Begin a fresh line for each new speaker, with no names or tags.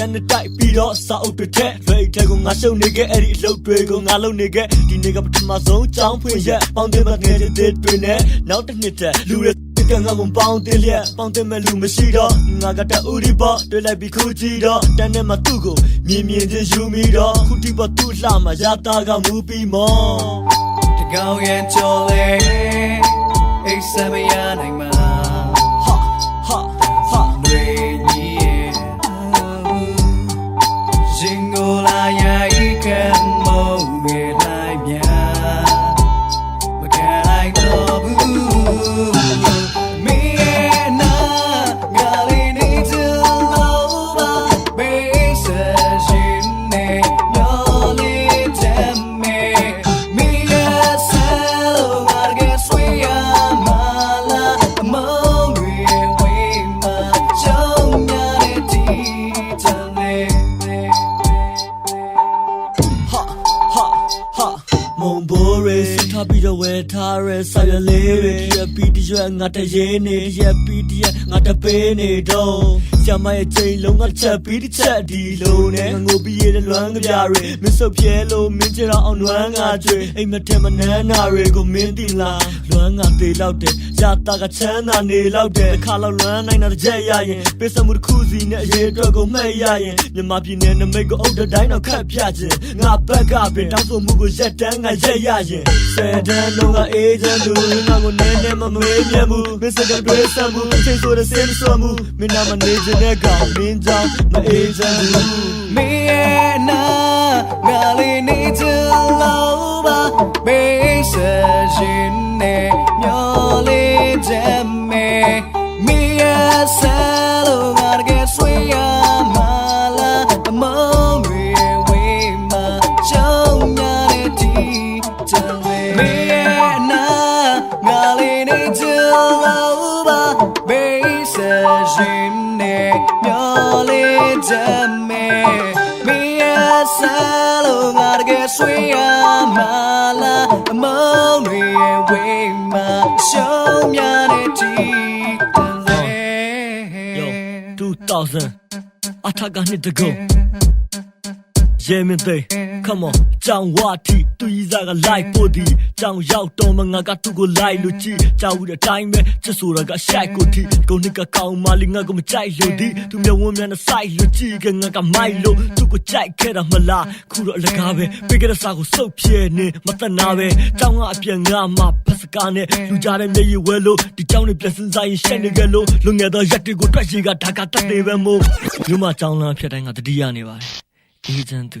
တရားနဲ့တိုက်ပြီးတော့စာအုပ်တွေထက်လွယ်တဲ့ကိုငါရှုံနေခဲ့အဲ့ဒီအလုပ်တွေကိုငါလုပ်နေခဲ့ဒီနေ့ကပထမဆုံးចောင်းဖွင့်ရက်ပေါင်းတင်မငယ်တဲ့တွေနဲ့နောက်တစ်နှစ်တက်လူရဲ့ကငါကပေါင်းတင်လျက်ပေါင်းတင်မဲ့လူမရှိတော့ငါကတအူဒီပေါ့တွေ့လိုက်ပြီးခုကြည့်တော့တန်းနဲ့မှသူ့ကိုမြင်မြင်ချင်းယူမိတော့ခုတိပေါ့သူ့လှမှာရတာကမူပြီးမော
တကောင်းရဲ့ကြော်လေအိတ်ဆက်မရနိုင်မှာ ဘိုးရေ
စထားပြီးတော့ဝယ်ထားရဲဆာရလေးတွေရပီတရွက်ငါတရေနေရပီတရက်ငါတပေးနေတော့ဆရာမရဲ့ချိန်လုံးကချက်ပြီးတစ်ချက်ဒီလုံးနဲ့ငိုပြီးရတဲ့လွမ်းကြပြတွေမင်းစုပ်ပြဲလို့မင်းချတော့အောင်လွမ်းငါကျွေအိမ်မထဲမနှမ်းနာတွေကိုမင်းတီလာလွမ်းငါသေးလောက်တယ်ရတာကချမ်းသာနေလောက်တယ်တစ်ခါလောက်လွမ်းနိုင်တာတစ်ချက်ရရင်ပေးစမှုတစ်ခုစီနဲ့အရေးအတွက်ကိုမှတ်ရရင်မြမပြည်နယ်နမိတ်ကိုအုပ်တဲ့တိုင်းတော့ခတ်ပြခြင်းငါဘက်ကပင်တောင်းဆိုမှုကိုရက်တန်းငါရက်ရရင်ဆယ်တန်းလုံးကအေးချမ်းသူငါကိုနည်းနည်းမမေးမြတ်ဘူးမစ္စတာတွေးဆမ်းမှုချိန်ဆိုတဲ့စင်းဆွမှုမင်းနာမနေခြင်းနဲ့ကောင်မင်းကြောင့်မအေးချမ်းဘူး
မင်းရဲ့နာငါလေးနေချလို့ပါဘေးဆက်ရှင်နေမျောလေးချက်မေမင်းရဲ့ဆယ် ငါလေးနေချလို့ပါဘေးဆက်ရှင်နေမျောလေးချက်မေ Me as alone are get sweet mala among we way ma show me
Yo,
a
2000အထက်ကနှစ်တကုံရဲမင်းသိ come on ကြောင်ဝါတီသူကြီးစားကလိုက်ပို့ဒီကြောင်ရောက်တော့မငါကသူ့ကိုလိုက်လို့ကြည့်ကြောက်ဦးတဲ့အတိုင်းပဲချစ်ဆိုတာကရှိုက်ကိုတီကိုနစ်ကကောင်းမလေးငါကမကြိုက်လို့ဒီသူမျက်ဝန်းမျက်နှာဆိုင်လို့ကြည့်ကငါကမိုက်လို့သူ့ကိုကြိုက်ခဲ့တာမလားခုတော့အလကားပဲပေးကြတဲ့စာကိုစုပ်ပြဲနေမတနာပဲကြောင်ကအပြန်ငါမှပတ်စကားနဲ့လူကြတဲ့မျက်ရည်ဝဲလို့ဒီကြောင်နဲ့ပြန်စင်းစားရင်ရှက်နေကြလို့လူငယ်သောရက်တွေကိုတွက်ရှိကဒါကတတ်နေပဲမို့မြို့မကြောင်လမ်းဖြစ်တိုင်းကတတိယနေပါတယ်အေးချမ်းသူ